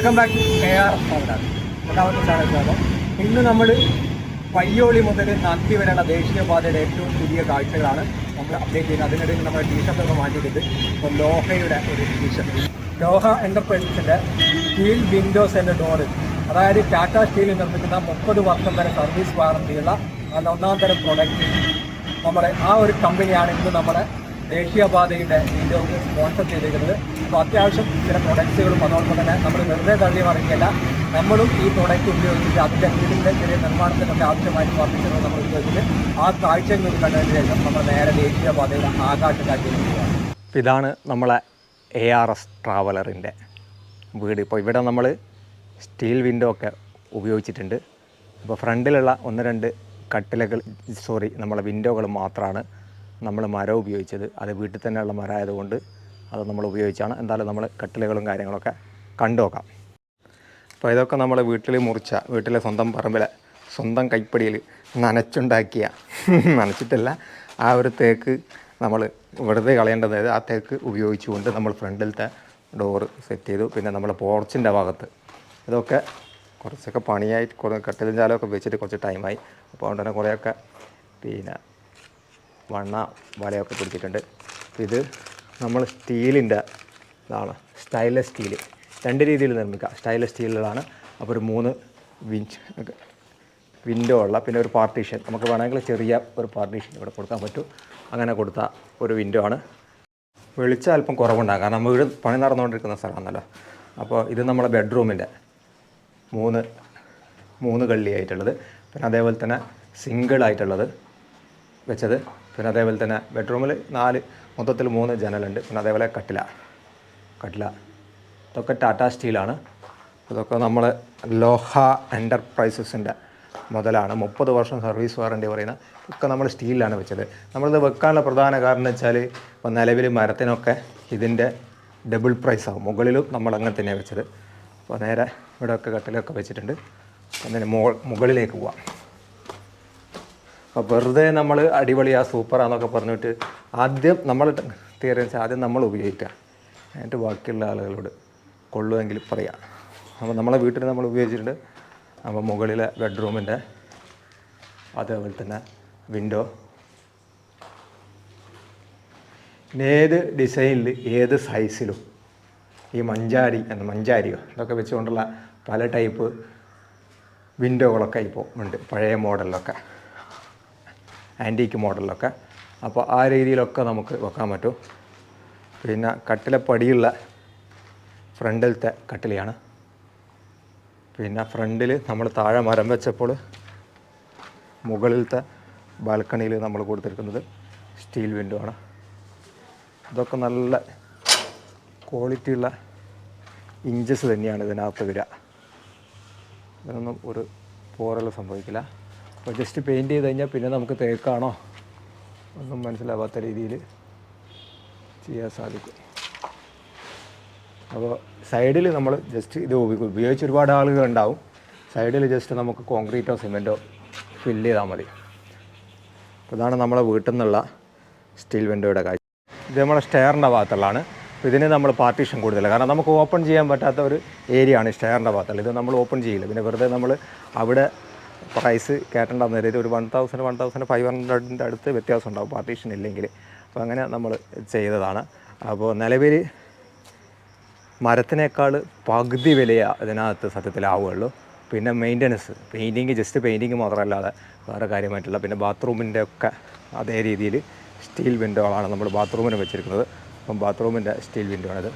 Welcome back K R powder രണ്ടാമത്തെ channel സ്വാഗതം. ഇന്ന് നമ്മൾ പയ്യോളി മുതൽ നന്ദി വരെയുള്ള ദേശീയപാതയുടെ ഏറ്റവും പുതിയ കാഴ്ചകളാണ് നമ്മൾ അപ്ഡേറ്റ് ചെയ്യുന്നത്. അതിനിടയിൽ നമ്മുടെ ടീഷർട്ടൊക്കെ മാറ്റിയിട്ട് ഇപ്പോൾ ലോഹയുടെ ഒരു ടീഷർട്ട് ലോഹ എന്റർപ്രൈസസിന്റെ സ്റ്റീൽ വിൻഡോസ് ആൻഡ് ഡോറ് അതായത് ടാറ്റ സ്റ്റീലിൽ നിർമ്മിക്കുന്ന മുപ്പത് വർഷം വരെ സർവീസ് വാറണ്ടിയുള്ള ഒന്നാം തരം പ്രോഡക്റ്റ് നമ്മുടെ ആ ഒരു കമ്പനിയാണ് ഇന്ന് നമ്മുടെ ദേശീയപാതയുടെ വീഡിയോക്ക് സ്പോൺസർ ചെയ്തിരിക്കുന്നത്. അപ്പോൾ അത്യാവശ്യം ചില പ്രൊഡക്ട്സുകളും അതോടൊപ്പം തന്നെ നമ്മൾ വെറുതെ തള്ളി മറിക്കല്ല നമ്മളും ഈ പ്രൊഡക്റ്റ് ഉപയോഗിച്ചിട്ട് അതിന്റെ വീടിന്റെ ചെറിയ നിർമ്മാണത്തിനൊക്കെ ആവശ്യമായിട്ട് ഫർണിച്ചറുകൾ നമ്മൾ ഉപയോഗിച്ചിട്ട് ആ കാഴ്ചകൾ കണ്ടതിന് ശേഷം നമ്മൾ നേരെ ദേശീയപാതയുടെ ആകാശ കാഴ്ചയിലാണ് ഇതാണ് നമ്മളെ എ ആർ എസ് ട്രാവലറിന്റെ വീട്. ഇപ്പോൾ ഇവിടെ നമ്മൾ സ്റ്റീൽ വിൻഡോ ഒക്കെ ഉപയോഗിച്ചിട്ടുണ്ട്. അപ്പോൾ ഫ്രണ്ടിലുള്ള ഒന്ന് രണ്ട് കട്ടിലകൾ സോറി നമ്മളെ വിൻഡോകൾ മാത്രമാണ് നമ്മൾ മരം ഉപയോഗിച്ചത്. അത് വീട്ടിൽ തന്നെയുള്ള മരം ആയതുകൊണ്ട് അത് നമ്മൾ ഉപയോഗിച്ചാണ്. എന്തായാലും നമ്മൾ കട്ടിലുകളും കാര്യങ്ങളൊക്കെ കണ്ടു നോക്കാം. അപ്പോൾ ഇതൊക്കെ നമ്മൾ വീട്ടിൽ മുറിച്ച വീട്ടിലെ സ്വന്തം പറമ്പിലെ സ്വന്തം കൈപ്പടിയിൽ നനച്ചുണ്ടാക്കിയ നനച്ചിട്ടല്ല ആ ഒരു തേക്ക് നമ്മൾ വെറുതെ കളയേണ്ടത് ആ തേക്ക് ഉപയോഗിച്ചുകൊണ്ട് നമ്മൾ ഫ്രണ്ടിലത്തെ ഡോറ് സെറ്റ് ചെയ്തു. പിന്നെ നമ്മൾ പോർച്ചിന്റെ ഭാഗത്ത് ഇതൊക്കെ കുറച്ചൊക്കെ പണിയായി കുറേ കട്ടിലും ചാലമൊക്കെ വെച്ചിട്ട് കുറച്ച് ടൈമായി. അപ്പോൾ അതുകൊണ്ട് തന്നെ കുറേയൊക്കെ പിന്നെ വണ്ണ വലയൊക്കെ പിടിച്ചിട്ടുണ്ട്. ഇത് നമ്മൾ സ്റ്റീലിന്റെ ഇതാണ് സ്റ്റൈലസ് സ്റ്റീൽ രണ്ട് രീതിയിൽ നിർമ്മിക്കാം. സ്റ്റൈലസ് സ്റ്റീലിലാണ് അപ്പോൾ ഒരു മൂന്ന് വിഞ്ച് വിൻഡോ ഉള്ള പിന്നെ ഒരു പാർട്ടീഷൻ നമുക്ക് വേണമെങ്കിൽ ചെറിയ ഒരു പാർട്ടീഷൻ ഇവിടെ കൊടുക്കാൻ പറ്റും. അങ്ങനെ കൊടുത്ത ഒരു വിൻഡോ ആണ്. വെളിച്ചം അല്പം കുറവുണ്ടാകും കാരണം വീട് പണി നടന്നുകൊണ്ടിരിക്കുന്ന സ്ഥലമാണല്ലോ. അപ്പോൾ ഇത് നമ്മുടെ ബെഡ്റൂമിന്റെ മൂന്ന് മൂന്ന് കള്ളിയായിട്ടുള്ളത്. പിന്നെ അതേപോലെ തന്നെ സിംഗിളായിട്ടുള്ളത് വെച്ചത് പിന്നെ അതേപോലെ തന്നെ ബെഡ്റൂമിൽ നാല് മൊത്തത്തിൽ മൂന്ന് ജനലുണ്ട്. പിന്നെ അതേപോലെ കട്ടില കട്ടില. ഇതൊക്കെ ടാറ്റ സ്റ്റീലാണ്. ഇതൊക്കെ നമ്മൾ ലോഹ എന്റർപ്രൈസസിന്റെ മുതലാണ്. മുപ്പത് വർഷം സർവീസ് വാറണ്ടി പറയുന്ന ഒക്കെ നമ്മൾ സ്റ്റീലിലാണ് വെച്ചത്. നമ്മളിത് വെക്കാനുള്ള പ്രധാന കാരണം എന്ന് വെച്ചാൽ ഇപ്പോൾ നിലവിൽ മരത്തിനൊക്കെ ഇതിന്റെ ഡബിൾ പ്രൈസ് ആവും. മുകളിലും നമ്മൾ അങ്ങനെ തന്നെയാണ് വെച്ചത്. അപ്പോൾ നേരെ ഇവിടെയൊക്കെ കട്ടിലൊക്കെ വെച്ചിട്ടുണ്ട്. അങ്ങനെ മുകളിലേക്ക് പോവാം. വെറുതെ നമ്മൾ അടിപൊളിയാ സൂപ്പറാന്നൊക്കെ പറഞ്ഞിട്ട് ആദ്യം നമ്മൾ തീരുമാനിച്ച ആദ്യം നമ്മൾ ഉപയോഗിക്കുക എന്നിട്ട് ബാക്കിയുള്ള ആളുകളോട് കൊള്ളുമെങ്കിൽ പറയാം. അപ്പോൾ നമ്മളെ വീട്ടിൽ നമ്മൾ ഉപയോഗിച്ചിട്ടുണ്ട്. അപ്പോൾ മുകളിലെ ബെഡ്റൂമിന്റെ അതേപോലെ തന്നെ വിൻഡോ ഏത് ഡിസൈനിൽ ഏത് സൈസിലും ഈ മഞ്ചാരി എന്ന മഞ്ചാരിയോ ഇതൊക്കെ വെച്ചുകൊണ്ടുള്ള പല ടൈപ്പ് വിൻഡോകളൊക്കെ ഇപ്പോൾ ഉണ്ട്. പഴയ മോഡലിലൊക്കെ ആന്റീക്ക് മോഡലിലൊക്കെ അപ്പോൾ ആ രീതിയിലൊക്കെ നമുക്ക് വെക്കാൻ പറ്റും. പിന്നെ കട്ടിലപ്പടിയുള്ള ഫ്രണ്ടിലത്തെ കട്ടിലയാണ്. പിന്നെ ഫ്രണ്ടിൽ നമ്മൾ താഴെ മരം വെച്ചപ്പോൾ മുകളിലത്തെ ബാൽക്കണിയിൽ നമ്മൾ കൊടുത്തിരിക്കുന്നത് സ്റ്റീൽ വിൻഡോ ആണ്. ഇതൊക്കെ നല്ല ക്വാളിറ്റിയുള്ള ഇഞ്ചസ് തന്നെയാണ് ഇതിനകത്ത് വരിക. ഇതിനൊന്നും ഒരു പോറൽ സംഭവിക്കില്ല. അപ്പോൾ ജസ്റ്റ് പെയിന്റ് ചെയ്ത് കഴിഞ്ഞാൽ പിന്നെ നമുക്ക് തേക്കാണോ? ഒന്നും മനസ്സിലാവാത്ത രീതിയിൽ ചെയ്യാൻ സാധിക്കും. അപ്പോൾ സൈഡിൽ നമ്മൾ ജസ്റ്റ് ഇത് ഉപ- ഉപയോഗിച്ച് ഒരുപാട് ആളുകൾ ഉണ്ടാവും. സൈഡിൽ ജസ്റ്റ് നമുക്ക് കോൺക്രീറ്റോ സിമെന്റോ ഫില്ല് ചെയ്താൽ മതി. അപ്പോൾ ഇതാണ് നമ്മളെ വീട്ടിൽ നിന്നുള്ള സ്റ്റീൽ വിൻഡോയുടെ കാഴ്ച. ഇത് നമ്മളെ സ്റ്റെയറിന്റെ ഭാഗത്തുള്ളതാണ്. അപ്പോൾ ഇതിന് നമ്മൾ പാർട്ടീഷൻ കൂടുതൽ കാരണം നമുക്ക് ഓപ്പൺ ചെയ്യാൻ പറ്റാത്ത ഒരു ഏരിയ ആണ് സ്റ്റെയറിന്റെ ഭാഗത്തുള്ള ഇത് നമ്മൾ ഓപ്പൺ ചെയ്യില്ല. പിന്നെ വെറുതെ നമ്മൾ അവിടെ പ്രൈസ് കയറ്റേണ്ടെന്ന് നിലയിൽ ഒരു one thousand one thousand five ഹൺഡ്രഡിന്റെ അടുത്ത് വ്യത്യാസം ഉണ്ടാവും. പാർട്ടീഷൻ ഇല്ലെങ്കിൽ. അപ്പോൾ അങ്ങനെ നമ്മൾ ചെയ്തതാണ്. അപ്പോൾ നിലവിൽ മരത്തിനേക്കാൾ പകുതി വിലയ ഇതിനകത്ത് സത്യത്തിലാവുകയുള്ളൂ പിന്നെ മെയിന്റനൻസ് പെയിന്റിങ് ജസ്റ്റ് പെയിന്റിങ് മാത്രമല്ലാതെ വേറെ കാര്യമായിട്ടുള്ള പിന്നെ ബാത്റൂമിന്റെ ഒക്കെ അതേ രീതിയിൽ സ്റ്റീൽ വിൻഡോകളാണ് നമ്മൾ ബാത്റൂമിന് വെച്ചിരിക്കുന്നത്. അപ്പം ബാത്റൂമിന്റെ സ്റ്റീൽ വിൻഡോ ആണിത്.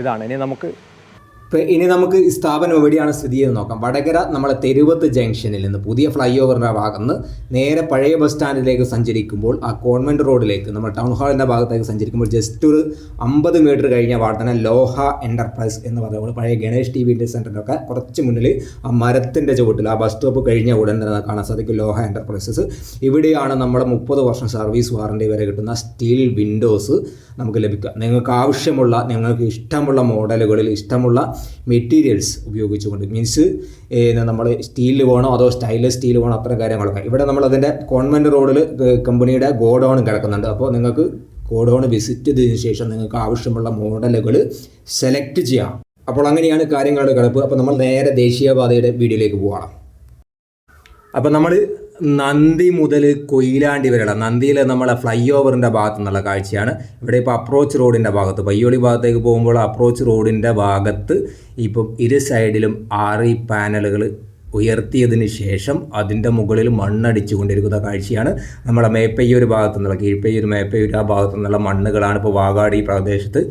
ഇതാണ്. ഇനി നമുക്ക് ഇപ്പൊ ഇനി നമുക്ക് ഈ സ്ഥാപനം എവിടെയാണ് സ്ഥിതി ചെയ്ത് നോക്കാം. വടകര നമ്മളെ തെരുവത്ത് ജംഗ്ഷനിൽ നിന്ന് പുതിയ ഫ്ലൈ ഓവറിന്റെ ഭാഗത്ത് നേരെ പഴയ ബസ് സ്റ്റാൻഡിലേക്ക് സഞ്ചരിക്കുമ്പോൾ ആ കോൺവെന്റ് റോഡിലേക്ക് നമ്മൾ ടൗൺ ഹാളിന്റെ ഭാഗത്തേക്ക് സഞ്ചരിക്കുമ്പോൾ ജസ്റ്റ് ഒരു അമ്പത് മീറ്റർ കഴിഞ്ഞ വാർത്തന ലോഹ എന്റർപ്രൈസ് എന്ന് പറയുമ്പോൾ പഴയ ഗണേഷ് ടി വിന്റെ സെന്ററിലൊക്കെ കുറച്ച് മുന്നിൽ ആ മരത്തിന്റെ ചുവട്ടിൽ ആ ബസ് സ്റ്റോപ്പ് കഴിഞ്ഞ ഉടൻ തന്നെ കാണാൻ സാധിക്കും ലോഹ എന്റർപ്രൈസസ് ഇവിടെയാണ് നമ്മുടെ മുപ്പത് വർഷം സർവീസ് വാറണ്ടി വരെ കിട്ടുന്ന സ്റ്റീൽ വിൻഡോസ് നമുക്ക് ലഭിക്കുക. നിങ്ങൾക്ക് ആവശ്യമുള്ള നിങ്ങൾക്ക് ഇഷ്ടമുള്ള മോഡലുകളിൽ ഇഷ്ടമുള്ള മെറ്റീരിയൽസ് ഉപയോഗിച്ചുകൊണ്ട്. മീൻസ് നമ്മൾ സ്റ്റീൽ വേണോ അതോ സ്റ്റൈലസ് സ്റ്റീൽ വേണോ അത്തരം കാര്യങ്ങളൊക്കെ. ഇവിടെ നമ്മൾ അതിന്റെ കോൺവെന്റ് റോഡിൽ കമ്പനിയുടെ ഗോഡൗൺ കിടക്കുന്നുണ്ട്. അപ്പോൾ നിങ്ങൾക്ക് ഗോഡൗൺ വിസിറ്റ് ചെയ്തതിന് ശേഷം നിങ്ങൾക്ക് ആവശ്യമുള്ള മോഡലുകൾ സെലക്ട് ചെയ്യാം. അപ്പോൾ അങ്ങനെയാണ് കാര്യങ്ങളുടെ കിടപ്പ്. അപ്പോൾ നമ്മൾ നേരെ ദേശീയപാതയുടെ വീഡിയോയിലേക്ക് പോകണം അപ്പോൾ നമ്മൾ നന്ദി മുതൽ കൊയിലാണ്ടി വരെയുള്ള നന്ദിയിൽ നമ്മളെ ഫ്ലൈ ഓവറിന്റെ ഭാഗത്തു നിന്നുള്ള കാഴ്ചയാണ്. ഇവിടെ ഇപ്പോൾ അപ്രോച്ച് റോഡിന്റെ ഭാഗത്ത് പയ്യോളി ഭാഗത്തേക്ക് പോകുമ്പോൾ അപ്രോച്ച് റോഡിന്റെ ഭാഗത്ത് ഇപ്പം ഇരു സൈഡിലും ആറ് പാനലുകൾ ഉയർത്തിയതിന് ശേഷം അതിന്റെ മുകളിൽ മണ്ണടിച്ചു കൊണ്ടിരിക്കുന്ന കാഴ്ചയാണ്. നമ്മളെ മേപ്പയ്യൂർ ഭാഗത്തു നിന്നുള്ള കീഴ്പ്പയ്യൂർ മേപ്പയ്യൂർ ആ ഭാഗത്തു നിന്നുള്ള മണ്ണുകളാണ് ഇപ്പോൾ വാഗാടി പ്രദേശത്ത്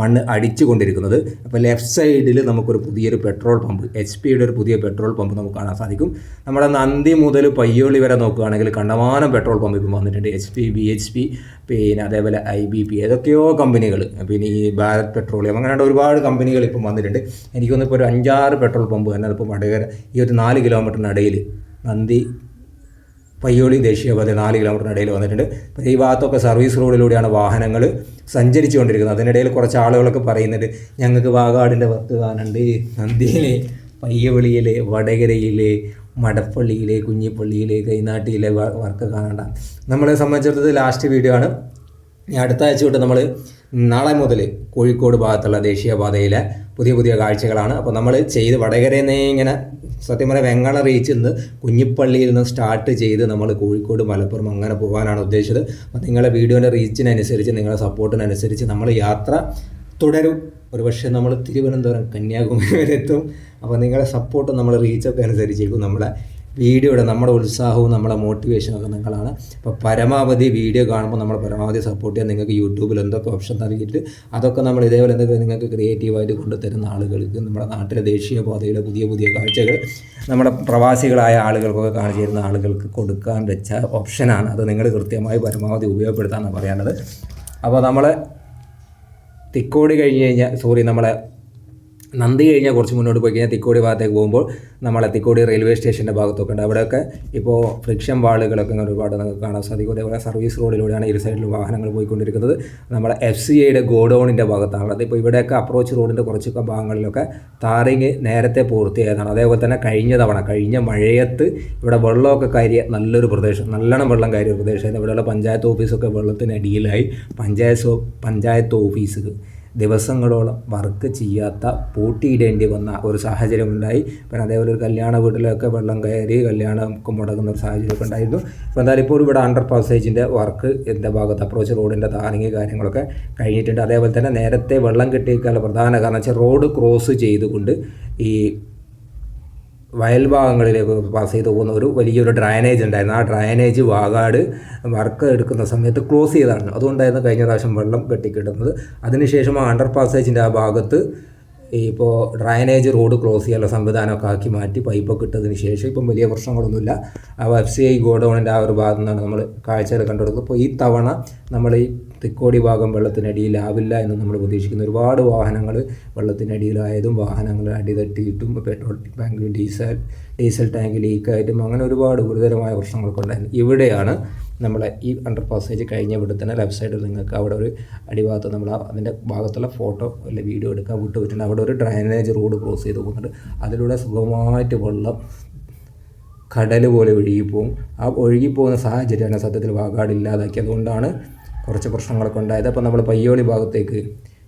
മണ്ണ് അടിച്ചു കൊണ്ടിരിക്കുന്നത് അപ്പോൾ ലെഫ്റ്റ് സൈഡിൽ നമുക്കൊരു പുതിയൊരു പെട്രോൾ പമ്പ് എച്ച് പിയുടെ ഒരു പുതിയ പെട്രോൾ പമ്പ് നമുക്ക് കാണാൻ സാധിക്കും. നമ്മുടെ നന്ദി മുതൽ പയ്യോളി വരെ നോക്കുകയാണെങ്കിൽ കണ്ടമാനം പെട്രോൾ പമ്പ് ഇപ്പം വന്നിട്ടുണ്ട്. H P B H P പിന്നെ അതേപോലെ ഐ ബി പി ഏതൊക്കെയോ കമ്പനികൾ. പിന്നെ ഈ ഭാരത് പെട്രോളിയം അങ്ങനെ ഒരുപാട് കമ്പനികൾ ഇപ്പം വന്നിട്ടുണ്ട്. എനിക്കൊന്നിപ്പോൾ ഒരു അഞ്ചാറ് പെട്രോൾ പമ്പ് തന്നെ ഇപ്പോൾ വടകര ഈ ഒരു നാല് കിലോമീറ്ററിനിടയിൽ നന്ദി പയ്യോളി ദേശീയപാത നാല് കിലോമീറ്ററിനിടയിൽ വന്നിട്ടുണ്ട്. അപ്പോൾ ഈ ഭാഗത്തൊക്കെ സർവീസ് റോഡിലൂടെയാണ് വാഹനങ്ങൾ സഞ്ചരിച്ചുകൊണ്ടിരിക്കുന്നത്. അതിനിടയിൽ കുറച്ച് ആളുകളൊക്കെ പറയുന്നുണ്ട് ഞങ്ങൾക്ക് വാഗാടിന്റെ പത്ത് കാണുണ്ട് നന്ദിയിലെ പയ്യവിളിയിലെ വടകരയിലെ മടപ്പള്ളിയിലെ കുഞ്ഞിപ്പള്ളിയിലെ കൈനാട്ടിയിലെ വർക്ക് കാണണ്ട നമ്മളെ സംബന്ധിച്ചിടത്തോളം ലാസ്റ്റ് വീഡിയോ ആണ്. അടുത്ത ആഴ്ച തൊട്ട് നമ്മൾ നാളെ മുതൽ കോഴിക്കോട് ഭാഗത്തുള്ള ദേശീയപാതയിലെ പുതിയ പുതിയ കാഴ്ചകളാണ്. അപ്പോൾ നമ്മൾ ചെയ്ത് വടകരയിൽ നിന്ന് ഇങ്ങനെ സത്യം പറഞ്ഞാൽ വെങ്ങണ റീച്ചിൽ നിന്ന് കുഞ്ഞിപ്പള്ളിയിൽ നിന്ന് സ്റ്റാർട്ട് ചെയ്ത് നമ്മൾ കോഴിക്കോട് മലപ്പുറം അങ്ങനെ പോകാനാണ് ഉദ്ദേശിച്ചത്. അപ്പോൾ നിങ്ങളുടെ വീഡിയോന്റെ റീച്ചിനനുസരിച്ച് നിങ്ങളുടെ സപ്പോർട്ടിനനുസരിച്ച് നമ്മൾ യാത്ര തുടരും. ഒരുപക്ഷെ നമ്മൾ തിരുവനന്തപുരം കന്യാകുമാരി വരെ എത്തും. അപ്പോൾ നിങ്ങളുടെ സപ്പോർട്ട് നമ്മൾ റീച്ചൊക്കെ അനുസരിച്ചിരിക്കും നമ്മളെ വീഡിയോയുടെ നമ്മുടെ ഉത്സാഹവും നമ്മുടെ മോട്ടിവേഷനും ഒക്കെ നിങ്ങളാണ്. അപ്പോൾ പരമാവധി വീഡിയോ കാണുമ്പോൾ നമ്മൾ പരമാവധി സപ്പോർട്ട് ചെയ്യാൻ നിങ്ങൾക്ക് യൂട്യൂബിൽ എന്തൊക്കെ ഓപ്ഷൻ നൽകിയിട്ട് അതൊക്കെ നമ്മൾ ഇതേപോലെ എന്തൊക്കെ നിങ്ങൾക്ക് ക്രിയേറ്റീവായിട്ട് കൊണ്ടുതരുന്ന ആളുകൾക്ക് നമ്മുടെ നാട്ടിലെ ദേശീയ പാതയുടെ പുതിയ പുതിയ കാഴ്ചകൾ നമ്മുടെ പ്രവാസികളായ ആളുകൾക്കൊക്കെ കാണിച്ചു തരുന്ന ആളുകൾക്ക് കൊടുക്കാൻ വെച്ച ഓപ്ഷനാണ് അത് നിങ്ങൾ കൃത്യമായി പരമാവധി ഉപയോഗപ്പെടുത്താമെന്നാണ് പറയാനുള്ളത്. അപ്പോൾ നമ്മൾ തിക്കോടി കഴിഞ്ഞ് കഴിഞ്ഞാൽ സോറി നമ്മളെ നന്ദി കഴിഞ്ഞാൽ കുറച്ച് മുന്നോട്ട് പോയി കഴിഞ്ഞാൽ തിക്കോടി ഭാഗത്തേക്ക് പോകുമ്പോൾ നമ്മളെ തിക്കോടി റെയിൽവേ സ്റ്റേഷന്റെ ഭാഗത്തൊക്കെ ഉണ്ട്. അവിടെയൊക്കെ ഇപ്പോൾ ഫ്രിക്ഷൻ വാളുകളൊക്കെ ഒരുപാട് നമുക്ക് കാണാൻ സാധിക്കും. അതേപോലെ സർവീസ് റോഡിലൂടെയാണ് ഇരു സൈഡിലും വാഹനങ്ങൾ പോയിക്കൊണ്ടിരിക്കുന്നത്. നമ്മളെ എഫ് സി ഐയുടെ ഗോഡൗണിന്റെ ഭാഗത്താണുള്ളത് ഇപ്പോൾ ഇവിടെയൊക്കെ അപ്രോച്ച് റോഡിന്റെ കുറച്ചൊക്കെ ഭാഗങ്ങളിലൊക്കെ താറിങ് നേരത്തെ പൂർത്തിയായതാണ്. അതേപോലെ തന്നെ കഴിഞ്ഞ തവണ കഴിഞ്ഞ മഴയത്ത് ഇവിടെ വെള്ളമൊക്കെ കയറിയ നല്ലൊരു പ്രദേശം നല്ലോണം വെള്ളം കയറിയ പ്രദേശമായിരുന്നു ഇവിടെയുള്ള പഞ്ചായത്ത് ഓഫീസൊക്കെ വെള്ളത്തിനടിയിലായി പഞ്ചായത്ത് പഞ്ചായത്ത് ഓഫീസ് ദിവസങ്ങളോളം വർക്ക് ചെയ്യാത്ത പൂട്ടിയിടേണ്ടി വന്ന ഒരു സാഹചര്യം ഉണ്ടായി പിന്നെ അതേപോലെ ഒരു കല്യാണ വീട്ടിലൊക്കെ വെള്ളം കയറി കല്യാണം മുടങ്ങുന്ന ഒരു സാഹചര്യമൊക്കെ ഉണ്ടായിരുന്നു. അപ്പോൾ എന്തായാലും ഇപ്പോൾ ഇവിടെ അണ്ടർ പാസേജിന്റെ വർക്ക് എന്റെ ഭാഗത്ത് അപ്രോച്ച് റോഡിന്റെ താറിങ് കാര്യങ്ങളൊക്കെ കഴിഞ്ഞിട്ടുണ്ട്. അതേപോലെ തന്നെ നേരത്തെ വെള്ളം കിട്ടിയേക്കാനുള്ള പ്രധാന കാരണം വെച്ചാൽ റോഡ് ക്രോസ് ചെയ്തുകൊണ്ട് ഈ വയൽ ഭാഗങ്ങളിലേക്ക് പാസ് ചെയ്ത് പോകുന്ന ഒരു വലിയൊരു ഡ്രൈനേജ് ഉണ്ടായിരുന്നു. ആ ഡ്രൈനേജ് വാകാട് വർക്ക് എടുക്കുന്ന സമയത്ത് ക്ലോസ് ചെയ്താണ് അതുകൊണ്ടായിരുന്നു കഴിഞ്ഞ പ്രാവശ്യം വെള്ളം കെട്ടിക്കിട്ടുന്നത് അതിനുശേഷം ആ അണ്ടർ പാസേജിന്റെ ആ ഭാഗത്ത് ഇപ്പോൾ ഡ്രൈനേജ് റോഡ് ക്ലോസ് ചെയ്യാനുള്ള സംവിധാനമൊക്കെ ആക്കി മാറ്റി പൈപ്പൊക്കെ ഇട്ടതിന് ശേഷം ഇപ്പം വലിയ പ്രശ്നങ്ങളൊന്നുമില്ല. ആ എഫ് സി ഐ ഗോഡൗണിന്റെ ആ ഒരു ഭാഗത്തു നിന്നാണ് നമ്മൾ കാഴ്ചകൾ കണ്ടുകൊടുക്കുന്നത്. അപ്പോൾ ഈ തവണ നമ്മൾ ഈ തിക്കോടി ഭാഗം വെള്ളത്തിനടിയിലാവില്ല എന്ന് നമ്മൾ പ്രതീക്ഷിക്കുന്നു. ഒരുപാട് വാഹനങ്ങൾ വെള്ളത്തിനടിയിലായതും വാഹനങ്ങൾ അടിതട്ടിയിട്ടും പെട്രോൾ ടാങ്കിൽ ഡീസൽ ഡീസൽ ടാങ്ക് ലീക്കായിട്ടും അങ്ങനെ ഒരുപാട് ഗുരുതരമായ പ്രശ്നങ്ങളൊക്കെ ഉണ്ടായിരുന്നു ഇവിടെയാണ് നമ്മളെ ഈ അണ്ടർ പാസേജ് കഴിഞ്ഞ ഇവിടെ തന്നെ ലെഫ്റ്റ് സൈഡിൽ നിങ്ങൾക്ക് അവിടെ ഒരു അടിഭാഗത്ത് നമ്മൾ അതിന്റെ ഭാഗത്തുള്ള ഫോട്ടോ അല്ലെങ്കിൽ വീഡിയോ എടുക്കാൻ വിട്ടു പറ്റുന്നുണ്ട് അവിടെ ഒരു ഡ്രൈനേജ് റോഡ് ക്രോസ് ചെയ്ത് പോകുന്നുണ്ട്. അതിലൂടെ സുഖമായിട്ട് വെള്ളം കടൽ പോലെ ഒഴുകിപ്പോവും ആ ഒഴുകിപ്പോകുന്ന സാഹചര്യമാണ് സത്യത്തിൽ വാഗാട് ഇല്ലാതാക്കി അതുകൊണ്ടാണ് കുറച്ച് പ്രശ്നങ്ങളൊക്കെ ഉണ്ടായത്. അപ്പോൾ നമ്മൾ പയ്യോളി ഭാഗത്തേക്ക്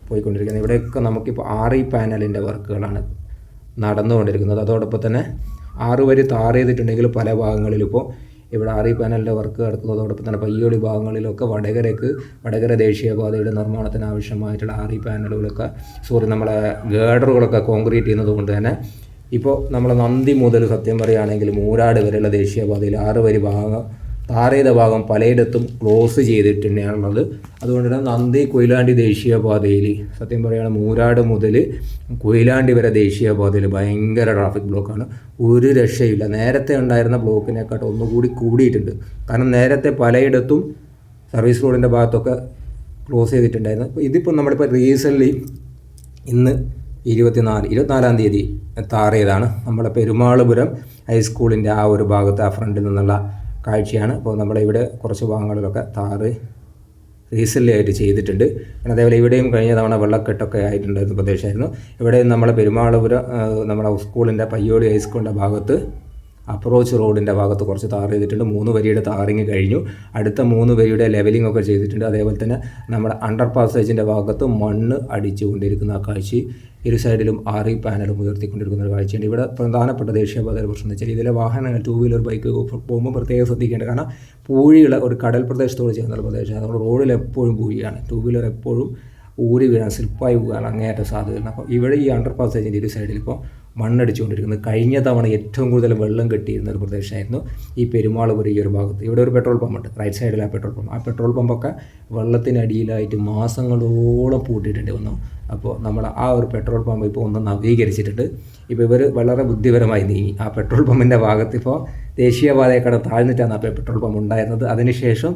പോയിക്കൊണ്ടിരിക്കുന്നത്. ഇവിടെയൊക്കെ നമുക്കിപ്പോൾ ആറ് ഈ പാനലിന്റെ വർക്കുകളാണ് നടന്നുകൊണ്ടിരിക്കുന്നത്. അതോടൊപ്പം തന്നെ ആറ് വരി താറ് ചെയ്തിട്ടുണ്ടെങ്കിൽ പല ഭാഗങ്ങളിലിപ്പോൾ ഇവിടെ ഇ പാനലിന്റെ വർക്ക് നടക്കുന്നതോടൊപ്പം തന്നെ പയ്യോളി ഭാഗങ്ങളിലൊക്കെ വടകരയ്ക്ക് വടകര ദേശീയപാതയുടെ നിർമ്മാണത്തിന് ആവശ്യമായിട്ടുള്ള ഇ പാനലുകളൊക്കെ സോറി നമ്മളെ ഗേഡറുകളൊക്കെ കോൺക്രീറ്റ് ചെയ്യുന്നതുകൊണ്ട് തന്നെ ഇപ്പോൾ നമ്മൾ നന്ദി മുതൽ സത്യം പറയുകയാണെങ്കിൽ മൂരാട് വരെയുള്ള ദേശീയപാതയിൽ ആറ് വരി ഭാഗം താർ ചെയ്ത ഭാഗം പലയിടത്തും ക്ലോസ് ചെയ്തിട്ട് തന്നെയാണുള്ളത്. അതുകൊണ്ട് തന്നെ നന്ദി കൊയിലാണ്ടി ദേശീയപാതയിൽ. സത്യം പറയുകയാണ് മൂരാട് മുതൽ കൊയിലാണ്ടി വരെ ദേശീയപാതയിൽ ഭയങ്കര ട്രാഫിക് ബ്ലോക്കാണ് ഒരു രക്ഷയില്ല. നേരത്തെ ഉണ്ടായിരുന്ന ബ്ലോക്കിനെക്കാട്ടും ഒന്നുകൂടി കൂടിയിട്ടുണ്ട്. കാരണം നേരത്തെ പലയിടത്തും സർവീസ് റോഡിന്റെ ഭാഗത്തൊക്കെ ക്ലോസ് ചെയ്തിട്ടുണ്ടായിരുന്നു. അപ്പോൾ ഇതിപ്പോൾ നമ്മളിപ്പോൾ റീസെന്റ്ലി ഇന്ന് ഇരുപത്തിനാല് ഇരുപത്തിനാലാം തീയതി താറിയതാണ് നമ്മുടെ പെരുമാളുപുരം ഹൈസ്കൂളിന്റെ ആ ഒരു ഭാഗത്ത് ആ ഫ്രണ്ടിൽ നിന്നുള്ള കാഴ്ചയാണ്. അപ്പോൾ നമ്മുടെ ഇവിടെ കുറച്ച് ഭാഗങ്ങളിലൊക്കെ താറ് റീസെന്റ് ആയിട്ട് ചെയ്തിട്ടുണ്ട്. പിന്നെ അതേപോലെ ഇവിടെയും കഴിഞ്ഞ തവണ വെള്ളക്കെട്ടൊക്കെ ആയിട്ടുണ്ടായിരുന്ന പ്രദേശമായിരുന്നു ഇവിടെയും നമ്മളെ പെരുമാളപുരം നമ്മുടെ സ്കൂളിന്റെ പയ്യോളി ഹൈസ്കൂളിന്റെ ഭാഗത്ത് അപ്രോച്ച് റോഡിന്റെ ഭാഗത്ത് കുറച്ച് താർ ചെയ്തിട്ടുണ്ട്. മൂന്ന് വരിയുടെ താറിങ് കഴിഞ്ഞു. അടുത്ത മൂന്ന് വരിയുടെ ലെവലിംഗ് ഒക്കെ ചെയ്തിട്ടുണ്ട്. അതേപോലെ തന്നെ നമ്മുടെ അണ്ടർ പാസേജിന്റെ ഭാഗത്ത് മണ്ണ് അടിച്ചുകൊണ്ടിരിക്കുന്ന ആ കാഴ്ച. ഇരു സൈഡിലും ആറി പാനലും ഉയർത്തിക്കൊണ്ടിരിക്കുന്ന ഒരു കാഴ്ചയുണ്ട്. ഇവിടെ പ്രധാനപ്പെട്ട ദേശീയപാതയുടെ പ്രശ്നം എന്ന് വെച്ചാൽ ഇതിലെ വാഹനങ്ങൾ ടൂ വീലർ ബൈക്ക് പോകുമ്പോൾ പ്രത്യേകം ശ്രദ്ധിക്കേണ്ട കാരണം പൂഴിയുള്ള ഒരു കടൽ പ്രദേശത്തോട് ചേർന്ന ഒരു പ്രദേശമാണ്. നമ്മൾ റോഡിൽ എപ്പോഴും പൂഴിയാണ് ടൂ വീലർ എപ്പോഴും ഊരി വീഴാൻ സ്ലിപ്പായി പോകാൻ അങ്ങേയറ്റം സാധ്യതയുണ്ട്. അപ്പോൾ ഇവിടെ ഈ അണ്ടർ പാസേജിന്റെ ഇരു സൈഡിൽ ഇപ്പോൾ മണ്ണടിച്ചുകൊണ്ടിരിക്കുന്നത്. കഴിഞ്ഞ തവണ ഏറ്റവും കൂടുതൽ വെള്ളം കെട്ടിയിരുന്ന ഒരു പ്രദേശമായിരുന്നു ഈ പെരുമാളപുര ഈ ഒരു ഭാഗത്ത്. ഇവിടെ ഒരു പെട്രോൾ പമ്പ് ഉണ്ട്. റൈറ്റ് സൈഡിൽ ആ പെട്രോൾ പമ്പ് ആ പെട്രോൾ പമ്പൊക്കെ വെള്ളത്തിനടിയിലായിട്ട് മാസങ്ങളോളം പൂട്ടിയിട്ടുണ്ട് വന്നു. അപ്പോൾ നമ്മൾ ആ ഒരു പെട്രോൾ പമ്പ് ഇപ്പോൾ ഒന്ന് നവീകരിച്ചിട്ടുണ്ട്. ഇപ്പോൾ ഇവർ വളരെ ബുദ്ധിപരമായി നീങ്ങി. ആ പെട്രോൾ പമ്പിന്റെ ഭാഗത്ത് ഇപ്പോൾ ദേശീയപാതയെക്കട താഴ്ന്നിട്ടാണ് ആ പെട്രോൾ പമ്പ് ഉണ്ടായിരുന്നത്. അതിനുശേഷം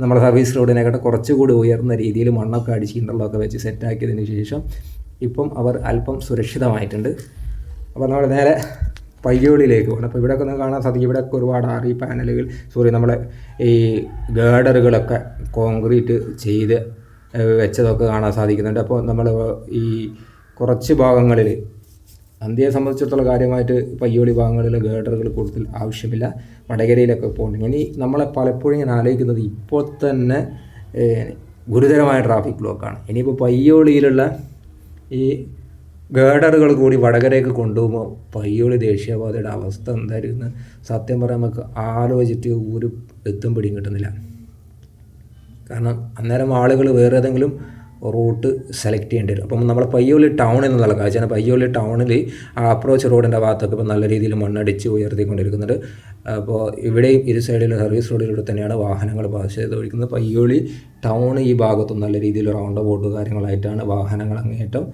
നമ്മുടെ സർവീസ് റോഡിനെക്കാട്ട് കുറച്ചുകൂടി ഉയർന്ന രീതിയിൽ മണ്ണൊക്കെ അടിച്ച് ഇന്റർലോക്കെ വെച്ച് സെറ്റാക്കിയതിന് ശേഷം ഇപ്പം അവർ അല്പം സുരക്ഷിതമായിട്ടുണ്ട്. അപ്പോൾ നമ്മൾ നേരെ പയ്യോളിയിലേക്ക് പോകണം അപ്പോൾ ഇവിടെയൊക്കെ ഒന്ന് കാണാൻ സാധിക്കും. ഇവിടെയൊക്കെ ഒരുപാട് ആറി പാനലുകൾ സോറി നമ്മളെ ഈ ഗേഡറുകളൊക്കെ കോൺക്രീറ്റ് ചെയ്ത് വെച്ചതൊക്കെ കാണാൻ സാധിക്കുന്നുണ്ട്. അപ്പോൾ നമ്മൾ ഈ കുറച്ച് ഭാഗങ്ങളിൽ അന്ത്യയെ സംബന്ധിച്ചിടത്തോളം കാര്യമായിട്ട് പയ്യോളി ഭാഗങ്ങളിൽ ഗേഡറുകൾ കൂടുതൽ ആവശ്യമില്ല. വടകരയിലൊക്കെ പോകണം. ഇനി നമ്മളെ പലപ്പോഴും ഞാൻ ആലോചിക്കുന്നത് ഇപ്പോൾ തന്നെ ഗുരുതരമായ ട്രാഫിക് ബ്ലോക്കാണ്. ഇനിയിപ്പോൾ പയ്യോളിയിലുള്ള ഈ ഗേഡറുകൾ കൂടി വടകരയ്ക്ക് കൊണ്ടുപോകുമ്പോൾ പയ്യോളി ദേശീയപാതയുടെ അവസ്ഥ എന്തായിരുന്നു? സത്യം പറയാൻ നമുക്ക് ആലോചിച്ചിട്ട് ഒരു എത്തും പിടിയും കിട്ടുന്നില്ല. കാരണം അന്നേരം ആളുകൾ വേറെ ഏതെങ്കിലും റൂട്ട് സെലക്ട് ചെയ്യേണ്ടി വരും. അപ്പം നമ്മൾ പയ്യോളി ടൗൺ എന്നുള്ള കാഴ്ചയാണ് പയ്യോളി ടൗണിൽ ആ അപ്രോച്ച് റോഡിന്റെ ഭാഗത്തൊക്കെ ഇപ്പോൾ നല്ല രീതിയിൽ മണ്ണടിച്ച് ഉയർത്തിക്കൊണ്ടിരിക്കുന്നുണ്ട്. അപ്പോൾ ഇവിടെയും ഇരു സൈഡിലും സർവീസ് റോഡിലൂടെ തന്നെയാണ് വാഹനങ്ങൾ പാസ് ചെയ്ത് ഒഴിക്കുന്നത് പയ്യോളി ടൗൺ ഈ ഭാഗത്തും നല്ല രീതിയിൽ റൗണ്ട് ബോട്ട് കാര്യങ്ങളായിട്ടാണ് വാഹനങ്ങൾ അങ്ങേറ്റം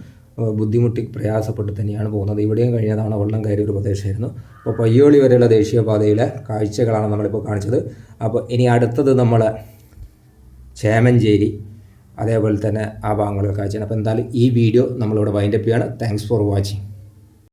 ബുദ്ധിമുട്ടി പ്രയാസപ്പെട്ട് തന്നെയാണ് പോകുന്നത്. ഇവിടെയും കഴിഞ്ഞ തവണ വെള്ളം കയറിയ ഒരു പ്രദേശമായിരുന്നു. അപ്പോൾ പയ്യോളി വരെയുള്ള ദേശീയപാതയിലെ കാഴ്ചകളാണ് നമ്മളിപ്പോൾ കാണിച്ചത്. അപ്പോൾ ഇനി അടുത്തത് നമ്മൾ ചേമഞ്ചേരി അതേപോലെ തന്നെ ആ ഭാഗങ്ങളിലെ കാഴ്ചയാണ്. അപ്പോൾ എന്തായാലും ഈ വീഡിയോ നമ്മളിവിടെ വൈൻഡപ്പ് ചെയ്യാണ് താങ്ക്സ് ഫോർ വാച്ചിങ്